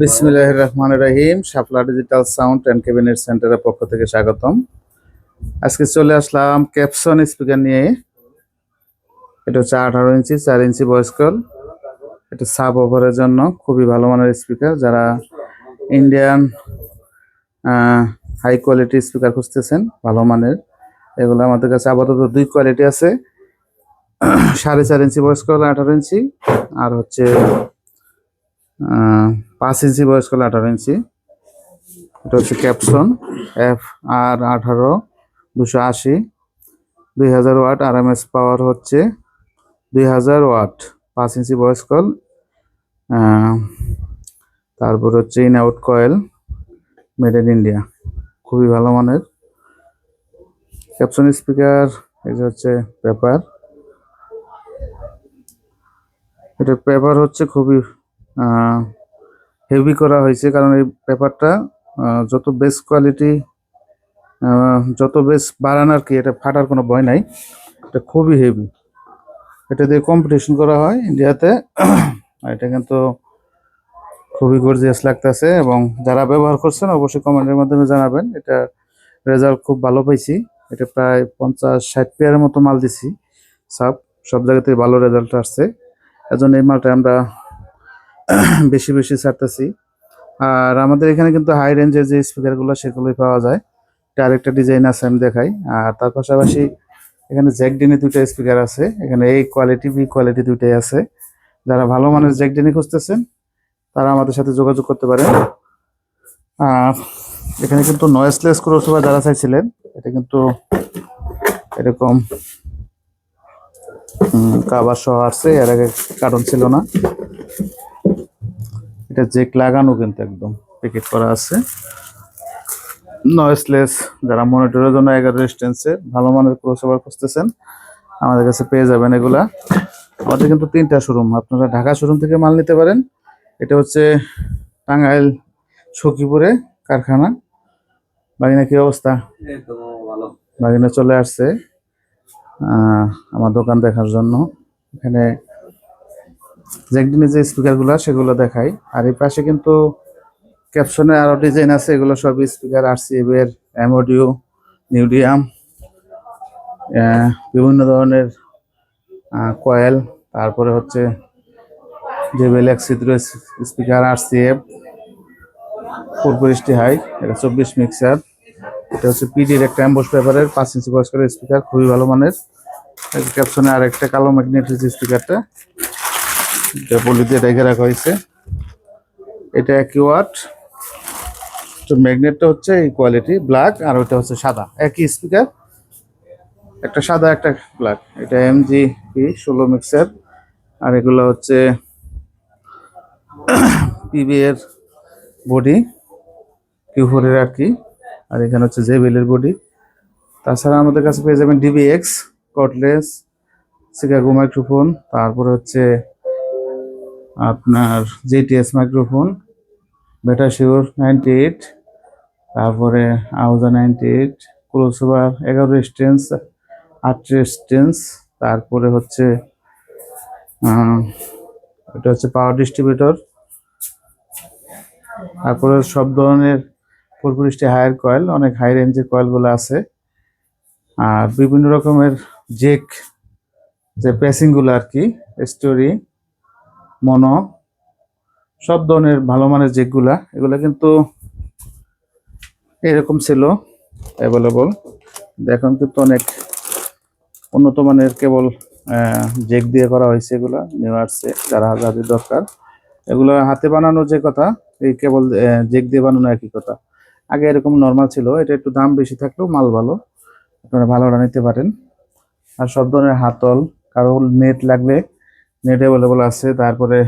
বিসমিল্লাহ রহমান রহিম Shapla digital sound and cabinet সেন্টারের পক্ষ থেকে স্বাগতম। আজকে চলে আসলাম ক্যাপসন স্পিকার নিয়ে। এটা হচ্ছে আঠারো ইঞ্চি, চার ইঞ্চি বয়স্কল এটা সাব ওভারের জন্য খুবই ভালো মানের স্পিকার। যারা ইন্ডিয়ান হাই কোয়ালিটি স্পিকার খুঁজতেছেন, ভালো মানের। এগুলো আমাদের কাছে আপাতত দুই কোয়ালিটি আছে। সাড়ে চার ইঞ্চি বয়স্কল আঠারো ইঞ্চি, আর হচ্ছে পাঁচ ইঞ্চি বয়স্কল আঠারো ইঞ্চি। এটা হচ্ছে ক্যাপসন এফ আর আঠারো দুশো আশি। দুই হাজার watt R M S power হচ্ছে দুই হাজার ওয়াট পাঁচ ইঞ্চি বয়স্কল আহ, তারপর হচ্ছে in out coil made in India. খুবই ভালো মানের। ক্যাপসন স্পিকার যে হচ্ছে পেপার। এটা পেপার হচ্ছে খুবই হেভি করা হয়েছে কারণ এই পেপারটা যত বেস্ট কোয়ালিটি যত বেশ বাড়ান আর কি, এটা ফাটার কোনো ভয় নাই। এটা খুবই হেভি এটা দিয়ে কম্পিটিশন করা হয় ইন্ডিয়াতে এটা কিন্তু খুবই গর্জিয়াস লাগতেছে এবং যারা ব্যবহার করছেন অবশ্যই কমেন্টের মাধ্যমে জানাবেন। এটা রেজাল্ট খুব ভালো পাইছি। এটা প্রায় পঞ্চাশ ষাট পেয়ারের মতো মাল দিছি। সব সব জায়গাতেই ভালো রেজাল্ট আসছে। এজন্য এই মালটা আমরা বেশি বেশি ছাড়তেছি। আর আমাদের এখানে কিন্তু হাই রেঞ্জের যে স্পিকারগুলো সেগুলোই পাওয়া যায়। এটা আরেকটা ডিজাইন আছে আমি দেখাই। আর তার পাশাপাশি এখানে জ্যাকডিনে দুইটা স্পিকার আছে। এখানে এই কোয়ালিটি বি কোয়ালিটি দুইটাই আছে। যারা ভালো মানের জ্যাকডিনে খুঁজতেছেন, তারা আমাদের সাথে যোগাযোগ করতে পারেন। আর এখানে কিন্তু নয়েসলেস ক্রসওভার যারা চাইছিলেন, এটা কিন্তু এরকম কাবার সহ আসছে। এর আগে কারণ ছিল না। এটা জেক লাগানো কিন্তু একদম। প্যাকেট করা আছে। নয়েসলেস যারা মনিটরের জন্য এগারো ডিস্টেন্সে ভালো মানের ক্রসওভার খুঁজতেছেন, আমাদের কাছে পেয়ে যাবেন এগুলা। আমাদের কিন্তু তিনটা শোরুম আপনারা ঢাকা শোরুম থেকে মাল নিতে পারেন। এটা হচ্ছে টাঙ্গাইল, সখীপুরে কারখানা। বাগিনা কি অবস্থা? বাগিনা চলে আসছে। আমার দোকান দেখার জন্য। এখানে জ্যাকডিনের যে স্পিকারগুলো সেগুলো দেখাই। আর এই পাশে কিন্তু ক্যাপশনে আরও ডিজাইন আছে, এগুলো সব স্পিকার আরসিএফ এর অ্যামোডিও নিউডিয়াম বিভিন্ন ধরনের কয়েল তারপরে হচ্ছে যে ছিদ্র স্পিকার আরসিএফ ফুলপুরিষ্টি হাই এটা চব্বিশ মিক্সার এটা হচ্ছে পিডির একটা অ্যাম্বোস পেপারের পাঁচ ইঞ্চি বয়স্কের স্পিকার খুবই ভালো মানের। ক্যাপশনে আর একটা কালো ম্যাগনেটিক স্পিকারটা দিয়ে রেখে রাখা হয়েছে। এটা একই ওয়াট। তো ম্যাগনেটটা হচ্ছে এই কোয়ালিটি, ব্ল্যাক, আর ওটা হচ্ছে সাদা। একই স্পিকার, একটা সাদা, একটা ব্ল্যাক। এটা এমজি পি, ষোলো মিক্সার। আর এগুলো হচ্ছে পিবি এর বডি কিউ ফোরের আর কি। আর এখানে হচ্ছে জেবেলের বডি। তাছাড়া আমাদের কাছে পেয়ে যাবেন ডিবিএক্স কটলেস, সিকাগো মাইক্রোফোন, তারপরে হচ্ছে আপনার GTS microphone beta Shure ninety eight তারপরে আউজা নাইনটি এইট ক্লোসোভার এগারো স্টেন্স আটত্রিশ স্টেন্স তারপরে হচ্ছে এটা হচ্ছে পাওয়ার ডিস্ট্রিবিউটর তারপরে সব ধরনের ফুলপুরিষ্টি হায়ার কয়েল অনেক হাই রেঞ্জের কয়েলগুলো আছে, আর বিভিন্ন রকমের জেক যে প্যাসিংগুলো আর কি স্টোরি মনো, সব ধরনের ভালো মানের জেকগুলা এগুলো কিন্তু এরকম ছিল অ্যাভেলেবল এখন কিন্তু অনেক উন্নত মানের কেবল জেক দিয়ে করা হয়েছে এগুলা নিউ আসছে যারা যাদের দরকার। এগুলো হাতে বানানো যে কথা, এই কেবল জেক দিয়ে বানানো একই কথা। আগে এরকম নর্মাল ছিল, এটা একটু দাম বেশি থাকলেও মাল ভালো, আপনারা ভালোটা নিতে পারেন। আর সব ধরনের হাতল কারও নেট লাগলে নেট অ্যাভেলেবল আছে, তারপরে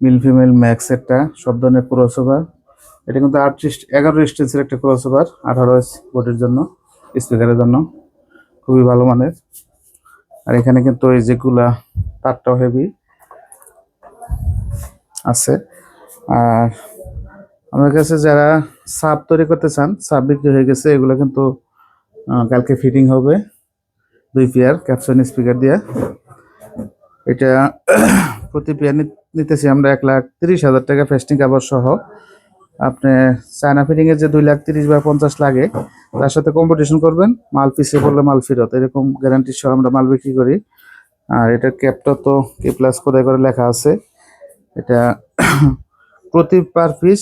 মিল ফিমেল ম্যাক্স একটা, সব ধরনের ক্রসওভার এটা কিন্তু আটত্রিশ, এগারো স্টেন্সের একটা ক্রসওভার আঠারো বোর্ডের জন্য স্পিকারের জন্য। খুবই ভালো মানের। আর এখানে কিন্তু এই যেগুলা, তারটাও হেভি আছে। আর আমার কাছে যারা সাপ তৈরি করতে চান, সাপ বিক্রি হয়ে গেছে, এগুলো কিন্তু কালকে ফিটিং হবে। দুই পেয়ার ক্যাপসন স্পিকার দিয়ে। এটা প্রতি পেয়ার নিতেছি আমরা এক লাখ তিরিশ হাজার টাকা ফেস্টিং কাভার সহ। আপনি চায়না ফিটিং এর যে দুই লাখ তিরিশ বা পঞ্চাশ লাগে, তার সাথে কম্পিটিশন করবেন, মাল পিছিয়ে পড়লে মাল ফেরত, এরকম গ্যারান্টি সহ আমরা মাল বিক্রি করি। আর এটার ক্যাপটা তো কে প্লাস কোথায় করে লেখা আছে। এটা প্রতি পার পিস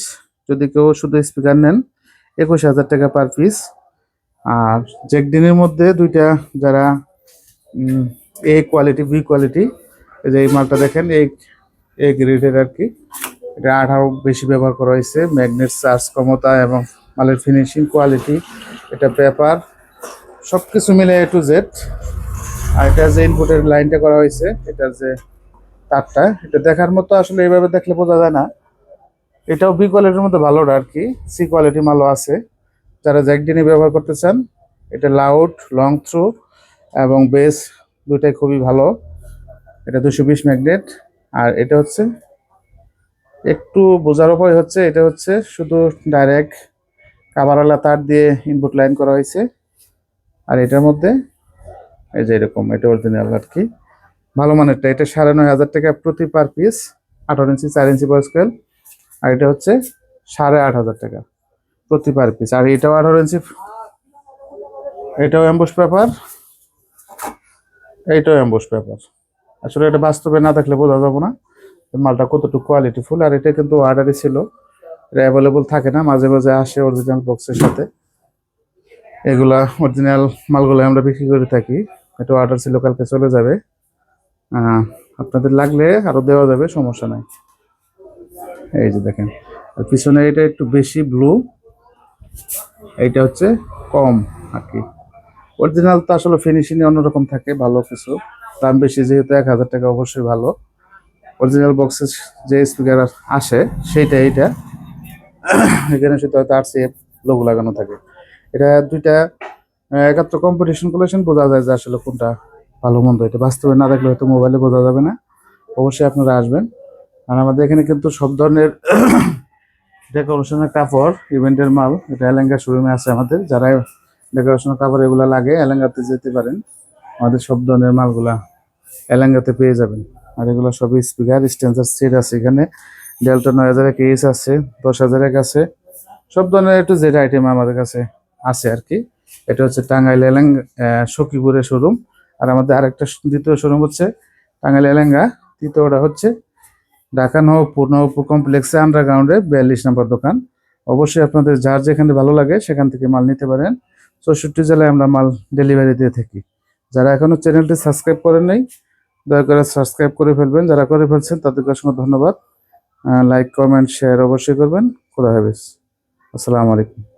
যদি কেউ শুধু স্পিকার নেন, একুশ হাজার টাকা পার পিস আর জেকডিনের মধ্যে দুইটা যারা এ কোয়ালিটি বি কোয়ালিটি এই যে এই মালটা দেখেন, এই এ গ্রেডের আর কি। এটা আঠারো বেশি ব্যবহার করা হয়েছে ম্যাগনেট চার্জ ক্ষমতা এবং মালের ফিনিশিং কোয়ালিটি এটা পেপার সব কিছু মিলে এ টু জেড আর এটা যে ইনপুটের লাইনটা করা হয়েছে, এটা যে তারটা, এটা দেখার মতো আসলে এইভাবে দেখলে বোঝা যায় না। এটাও বি কোয়ালিটির মধ্যে ভালোটা আর কি সি কোয়ালিটি মালও আছে। যারা জ্যাকডিনি ব্যবহার করতে চান, এটা লাউড লং থ্রু এবং বেস দুটাই খুবই ভালো। এটা দুশো বিশ ম্যাগনেট আর এটা হচ্ছে, একটু বোঝার উপায় হচ্ছে, এটা হচ্ছে শুধু ডাইরেক্ট কাভারওয়ালা তার দিয়ে ইনপুট লাইন করা হয়েছে। আর এটার মধ্যে, এই যে এরকম, এটা অরিজিনাল আর কি ভালো মানেরটা, এটা সাড়ে নয় হাজার টাকা প্রতি পার পিস আঠারো ইঞ্চি, চার ইঞ্চি বয়স্কেল আর এটা হচ্ছে সাড়ে আট হাজার টাকা প্রতি পার পিস আর এটাও আঠারো ইঞ্চি, এটাও অ্যাম্বুশ পেপার এইটাও অ্যাম্বুশ পেপার আসলে এটা বাস্তবে না থাকলে বোঝা যাব না মালটা কতটুকু কোয়ালিটি ফুল আর এটা কিন্তু অর্ডারই ছিল। এটা অ্যাভেলেবল থাকে না, মাঝে মাঝে আসে অরিজিনাল বক্সের সাথে। এগুলা অরিজিনাল মালগুলো আমরা বিক্রি করে থাকি। এটা অর্ডার ছিল, কালকে চলে যাবে। আপনাদের লাগলে আরও দেওয়া যাবে, সমস্যা নাই। এই যে দেখেন, আর পিছনে এটা একটু বেশি ব্লু এইটা হচ্ছে কম আর কি। অরিজিনাল তো আসলে ফিনিশিং অন্যরকম থাকে, ভালো কিছু। দাম বেশি যেহেতু এক হাজার টাকা অবশ্যই ভালো। অরিজিনাল বক্সে যে স্পিকার আসে, সেইটা এইটা। এখানে শুধু হয়তো আর সি লোগো লাগানো থাকে। এটা দুইটা একাত্র কম্পিটিশন কালেকশন বোঝা যায় যে আসলে কোনটা ভালো মন্দ। এটা বাস্তবে না দেখলে হয়তো মোবাইলে বোঝা যাবে না। অবশ্যই আপনারা আসবেন। আর আমাদের এখানে কিন্তু সব ধরনের ডেকোরেশনের কাপড় ইভেন্টের মাল, এটা এলেঙ্গা শোরুমে আছে আমাদের। যারা ডেকোরেশনের কাপড় এগুলো লাগে, এলেঙ্গাতে যেতে পারেন। আমাদের সব ধরনের মালগুলা এলেঙ্গাতে পেয়ে যাবেন। আর এগুলো সবই স্পিকার স্টেন্সার সেট আছে এখানে। ডেল্টা নয় হাজার এইচ আছে দশ হাজার এক আছে। সব ধরনের একটু জেড আইটেম আমাদের কাছে আছে আর কি। এটা হচ্ছে টাঙ্গাইল এলেং আহ, সখীপুরের শোরুম আর আমাদের আরেকটা দ্বিতীয় শোরুম হচ্ছে টাঙ্গাইল এলেঙ্গা। তৃতীয়টা হচ্ছে ঢাকা নবপুর নবপুর কমপ্লেক্সে আন্ডারগ্রাউন্ডে বিয়াল্লিশ নম্বর দোকান। অবশ্যই আপনাদের যার যেখানে ভালো লাগে সেখান থেকে মাল নিতে পারেন। চৌষট্টি জেলায় আমরা মাল ডেলিভারি দিয়ে থাকি। যারা এখনও চ্যানেলটি সাবস্ক্রাইব করেন নাই, দয়া করে সাবস্ক্রাইব করে ফেলবেন। যারা করে ফেলছেন, তাদেরকে অসংখ্য ধন্যবাদ। লাইক কমেন্ট শেয়ার অবশ্যই করবেন। খোদা হাফেজ। আসসালামু আলাইকুম।